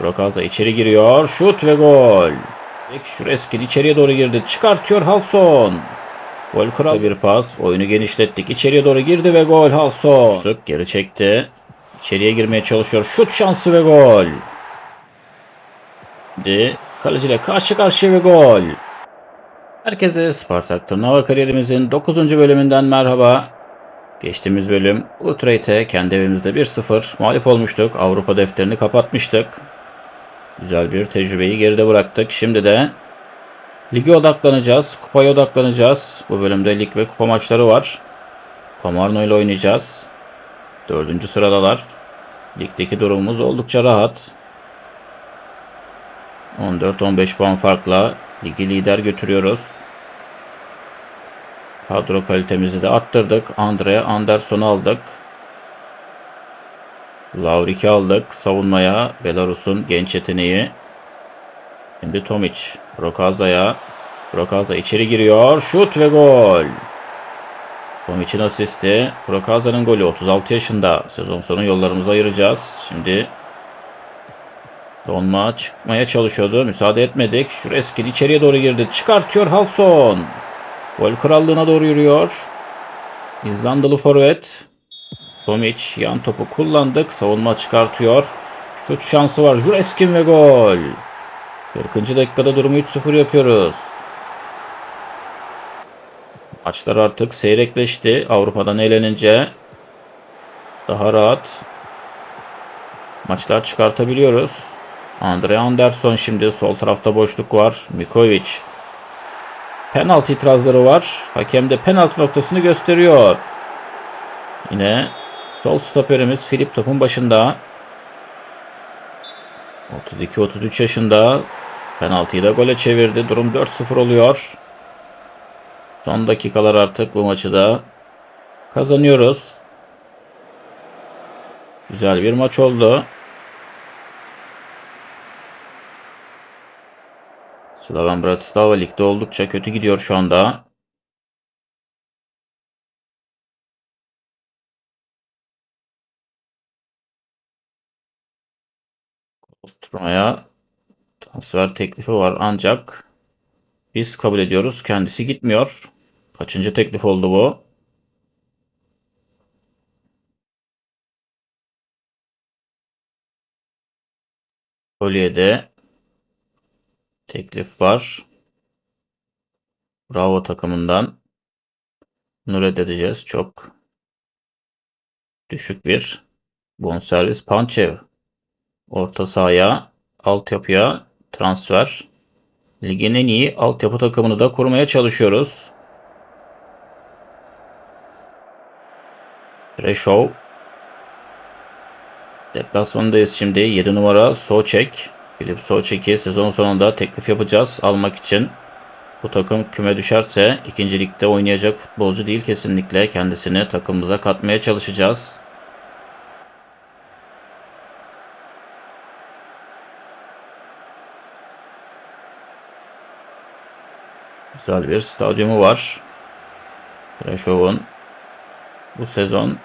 Brokalza içeri giriyor. Şut ve gol. Şureskin içeriye doğru girdi. Çıkartıyor Halson. Gol kral bir pas. Oyunu genişlettik. İçeriye doğru girdi ve gol Halson. Şut geri çekti. İçeriye girmeye çalışıyor. Şut şansı ve gol. Şimdi kaleciyle karşı karşıya ve gol. Herkese Spartak Tırnava kariyerimizin 9. bölümünden merhaba. Geçtiğimiz bölüm Utrecht'e kendi evimizde 1-0 mağlup olmuştuk. Avrupa defterini kapatmıştık. Güzel bir tecrübeyi geride bıraktık. Şimdi de lige odaklanacağız. Kupaya odaklanacağız. Bu bölümde lig ve kupa maçları var. Komarno ile oynayacağız. Dördüncü sıradalar. Ligdeki durumumuz oldukça rahat. 14-15 puan farkla ligi lider götürüyoruz. Kadro kalitemizi de arttırdık. Andrea Anderson'u aldık. Laurik'i aldık. Savunmaya Belarus'un genç yeteneği. Şimdi Tomic. Rokaza'ya. Rokaza içeri giriyor. Şut ve gol. Tomic'in asisti. Rokaza'nın golü 36 yaşında. Sezon sonu yollarımızı ayıracağız. Şimdi Donma çıkmaya çalışıyordu. Müsaade etmedik. Şureskin içeriye doğru girdi. Çıkartıyor Halson. Gol krallığına doğru yürüyor. İzlandalı forvet. Tomic yan topu kullandık. Savunma çıkartıyor. Şut şansı var. Jureskin ve gol. 40. dakikada durumu 3-0 yapıyoruz. Maçlar artık seyrekleşti. Avrupa'dan eğlenince daha rahat maçlar çıkartabiliyoruz. Andre Anderson şimdi sol tarafta boşluk var. Mikovic. Penaltı itirazları var. Hakem de penaltı noktasını gösteriyor. Yine sol stoperimiz Filip topun başında. 32-33 yaşında. Penaltıyı da gole çevirdi. Durum 4-0 oluyor. Son dakikalar artık bu maçı da kazanıyoruz. Güzel bir maç oldu. Slaven Bratislava ligde oldukça kötü gidiyor şu anda. Kostroma'ya transfer teklifi var ancak biz kabul ediyoruz. Kendisi gitmiyor. Kaçıncı teklif oldu bu? Kolye'de teklif var. Bravo takımından. Bunu reddedeceğiz. Çok düşük bir bonservis. Pançev orta sahaya, altyapıya transfer. Ligin en iyi altyapı takımını da kurmaya çalışıyoruz. Reşov. Deplasmandayız şimdi. 7 numara Soçek. Filip Soçek'i sezon sonunda teklif yapacağız almak için. Bu takım küme düşerse ikinci ligde oynayacak futbolcu değil kesinlikle. Kendisini takımımıza katmaya çalışacağız. Güzel bir stadyumu var. Preşov'un bu sezon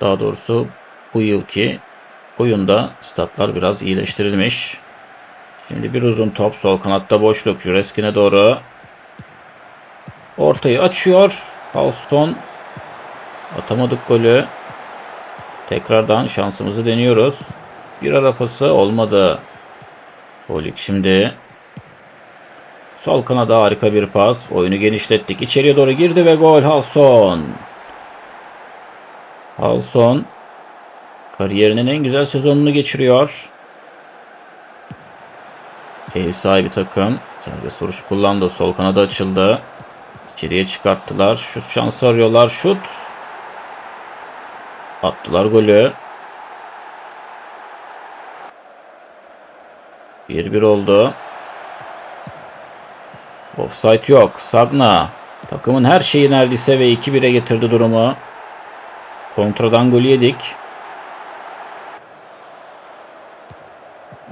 daha doğrusu bu yılki oyunda statlar biraz iyileştirilmiş. Şimdi bir uzun top sol kanatta boşluk. Jureskin'e doğru. Ortayı açıyor. Halston. Atamadık golü. Tekrardan şansımızı deniyoruz. Bir ara pası olmadı. Holik şimdi. Sol kanada harika bir pas. Oyunu genişlettik. İçeriye doğru girdi ve gol Halson. Halson kariyerinin en güzel sezonunu geçiriyor. Ev sahibi takım. Serbest vuruş kullandı. Sol kanada açıldı. İçeriye çıkarttılar. Şut şansı arıyorlar. Şut. Attılar golü. 1-1 oldu. Offside yok. Sagna. Takımın her şeyi neredeyse ve 2-1'e getirdi durumu. Kontradan golü yedik.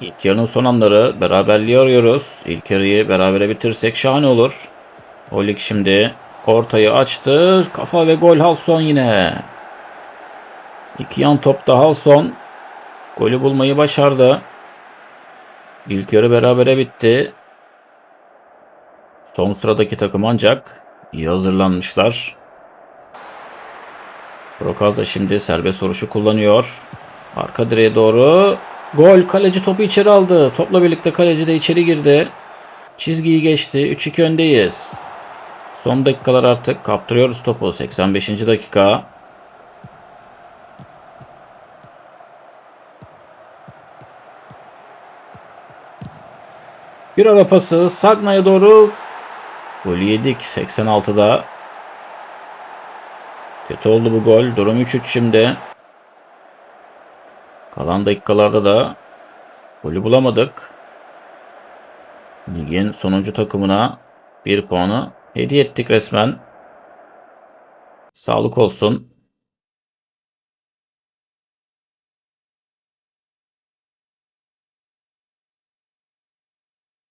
İlk yarının son anları beraberliği arıyoruz. İlk yarıyı berabere bitirsek şahane olur. Olik şimdi ortayı açtı. Kafa ve gol Halson yine. İki yan topta Halson golü bulmayı başardı. İlk yarı berabere bitti. Son sıradaki takım ancak iyi hazırlanmışlar. Prokaza şimdi serbest vuruşu kullanıyor. Arka direğe doğru. Gol. Kaleci topu içeri aldı. Topla birlikte kaleci de içeri girdi. Çizgiyi geçti. 3-2 öndeyiz. Son dakikalar artık kaptırıyoruz topu. 85. dakika. Bir ara pası Sagna'ya doğru golü yedik 86'da. Kötü oldu bu gol. Durum 3-3 şimdi. Kalan dakikalarda da golü bulamadık. Ligin sonuncu takımına bir puanı hediye ettik resmen. Sağlık olsun.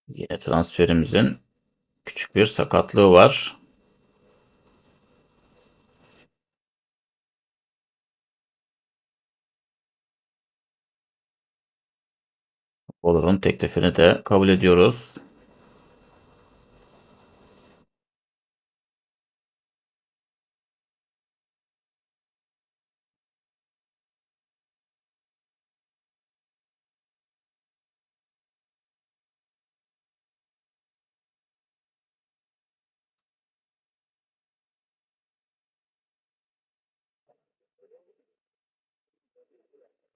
Yine transferimizin küçük bir sakatlığı var. Olur'un teklifini de kabul ediyoruz.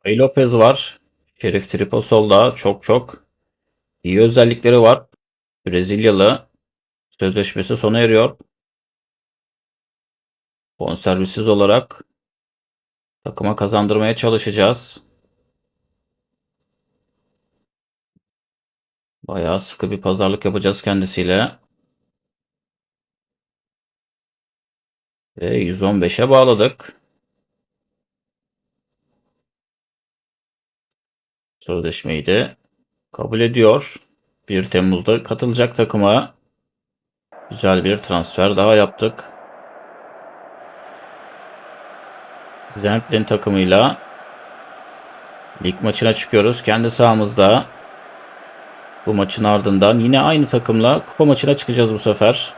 Ray Lopez var. Şerif Triposol'da çok çok iyi özellikleri var. Brezilyalı sözleşmesi sona eriyor. Bonservisiz olarak takıma kazandırmaya çalışacağız. Bayağı sıkı bir pazarlık yapacağız kendisiyle. Ve 115'e bağladık. Sözleşmeyi de kabul ediyor. 1 Temmuz'da katılacak takıma. Güzel bir transfer daha yaptık. Zemplin takımıyla lig maçına çıkıyoruz. Kendi sahamızda. Bu maçın ardından yine aynı takımla kupa maçına çıkacağız bu sefer.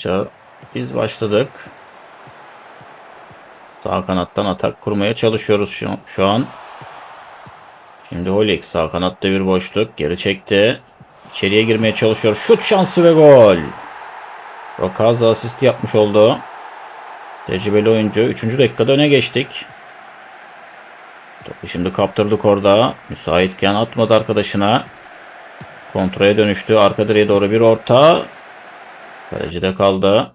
Maça biz başladık. Sağ kanattan atak kurmaya çalışıyoruz şu, şu an. Şimdi Holik sağ kanatta bir boşluk. Geri çekti. İçeriye girmeye çalışıyor. Şut şansı ve gol. Rokaza asist yapmış oldu. Tecrübeli oyuncu. 3. dakikada öne geçtik. Topu şimdi kaptırdık orada. Müsaitken atmadı arkadaşına. Kontraya dönüştü. Arka direğe doğru bir orta. Kalecide kaldı.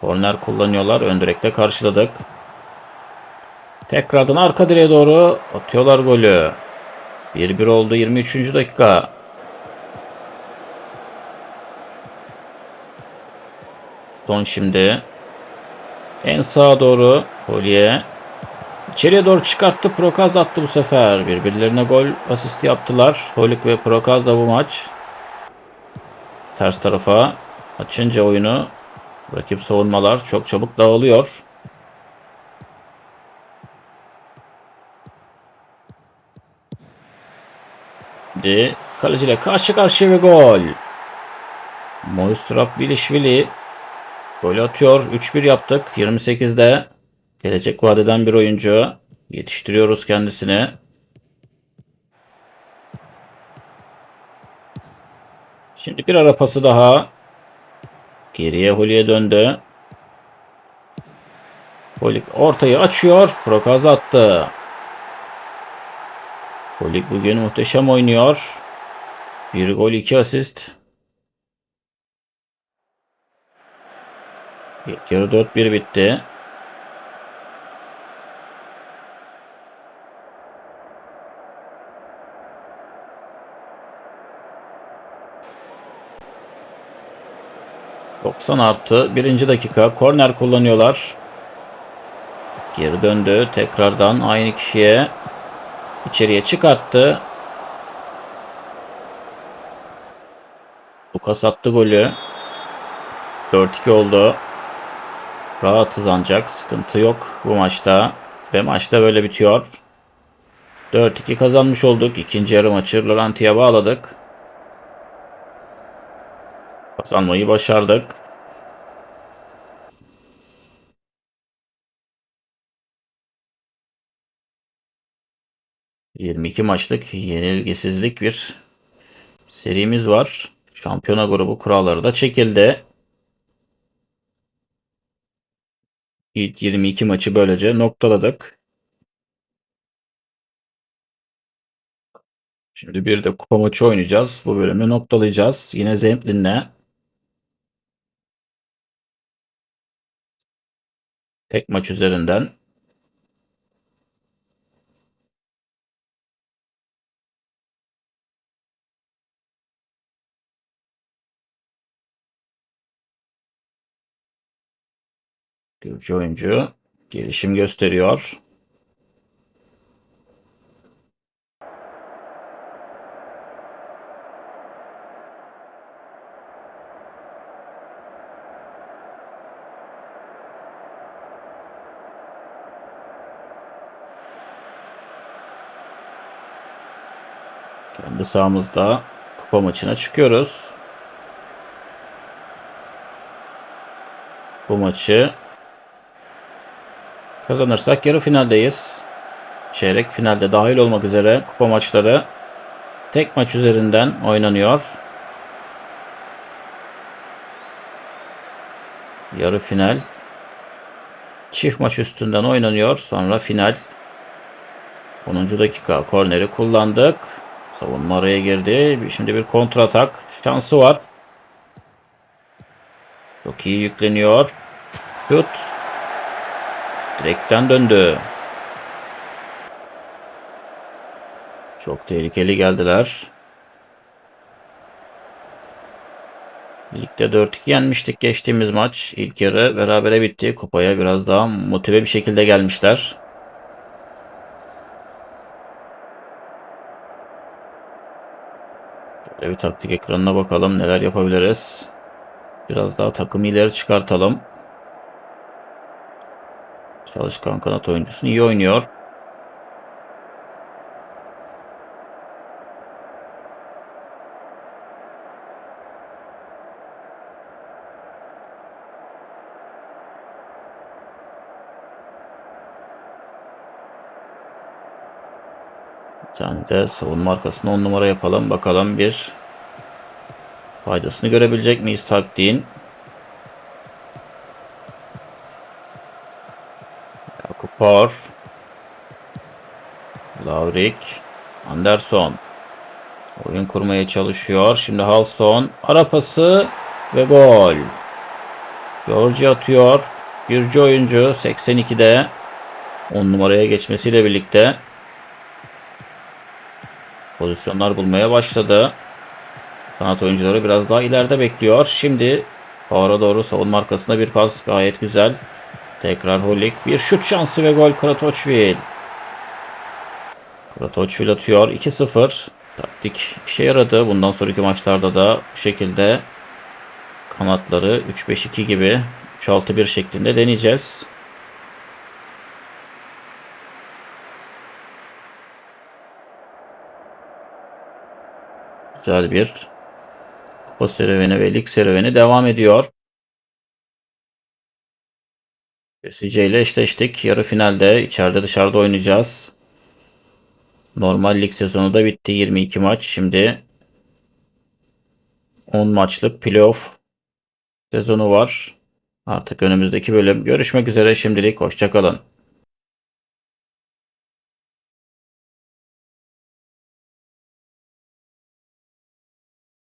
Korner kullanıyorlar. Ön direkte karşıladık. Tekrardan arka direğe doğru atıyorlar golü. 1-1 oldu 23. dakika. Son şimdi. En sağa doğru Kolye. İçeriye doğru çıkarttı. Prokaz attı bu sefer. Birbirlerine gol asisti yaptılar. Holik ve Prokaz da bu maç. Ters tarafa açınca oyunu rakip savunmalar çok çabuk dağılıyor. Şimdi kaleciyle karşı karşıya ve gol. Moistraf Vilişvili gol atıyor. 3-1 yaptık. 28'de gelecek vadeden bir oyuncu. Yetiştiriyoruz kendisini. Şimdi bir ara pası daha. Geriye Holi'ye döndü. Holik ortayı açıyor. Prokaz attı. Holik bugün muhteşem oynuyor. Bir gol iki asist. İlk yarı 4-1 bitti. ...90 artı birinci dakika korner kullanıyorlar. Geri döndü. Tekrardan aynı kişiye içeriye çıkarttı. Lucas attı golü. 4-2 oldu. Rahatız ancak sıkıntı yok bu maçta. Ve maçta böyle bitiyor. 4-2 kazanmış olduk. İkinci yarı maçı Laurenti'ye bağladık. Kazanmayı başardık. ...22 maçlık yenilgisizlik bir serimiz var. Şampiyona grubu kuralları da çekildi. İlk 22 maçı böylece noktaladık. Şimdi bir de kupa maçı oynayacağız. Bu bölümü noktalayacağız. Yine Zemplin'le. Tek maç üzerinden. Gürcü oyuncu gelişim gösteriyor. Kendi sahamızda kupa maçına çıkıyoruz. Bu maçı kazanırsak yarı finaldeyiz. Çeyrek finalde dahil olmak üzere kupa maçları tek maç üzerinden oynanıyor. Yarı final çift maç üstünden oynanıyor. Sonra final 10. dakika korneri kullandık. Savunma araya girdi. Şimdi bir kontratak şansı var. Çok iyi yükleniyor. Şut. Direkten döndü. Çok tehlikeli geldiler. Ligde 4-2 yenmiştik geçtiğimiz maç. İlk yarı berabere bitti. Kupaya biraz daha motive bir şekilde gelmişler. Şöyle taktik ekranına bakalım neler yapabiliriz. Biraz daha takımı ileri çıkartalım. Çalışkan kanat oyuncusu iyi oynuyor. Tane de savunma arkasına 10 numara yapalım. Bakalım bir faydasını görebilecek miyiz taktiğin? Kupar. Lavrik. Anderson. Oyun kurmaya çalışıyor. Şimdi Halson. Ara pası ve gol. George atıyor. Gürcü oyuncu 82'de 10 numaraya geçmesiyle birlikte pozisyonlar bulmaya başladı. Kanat oyuncuları biraz daha ileride bekliyor. Şimdi Power'a doğru savunma arkasında bir pas gayet güzel. Tekrar Holik. Bir şut şansı ve gol Kratoçvil. Kratoçvil atıyor. 2-0. Taktik işe yaradı. Bundan sonraki maçlarda da bu şekilde kanatları 3-5-2 gibi 3-6-1 şeklinde deneyeceğiz. Güzel bir kupa serüveni ve lig serüveni devam ediyor. CC ile eşleştik. Yarı finalde içeride dışarıda oynayacağız. Normal lig sezonu da bitti. 22 maç. Şimdi 10 maçlık playoff sezonu var. Artık önümüzdeki bölüm görüşmek üzere şimdilik. Hoşçakalın.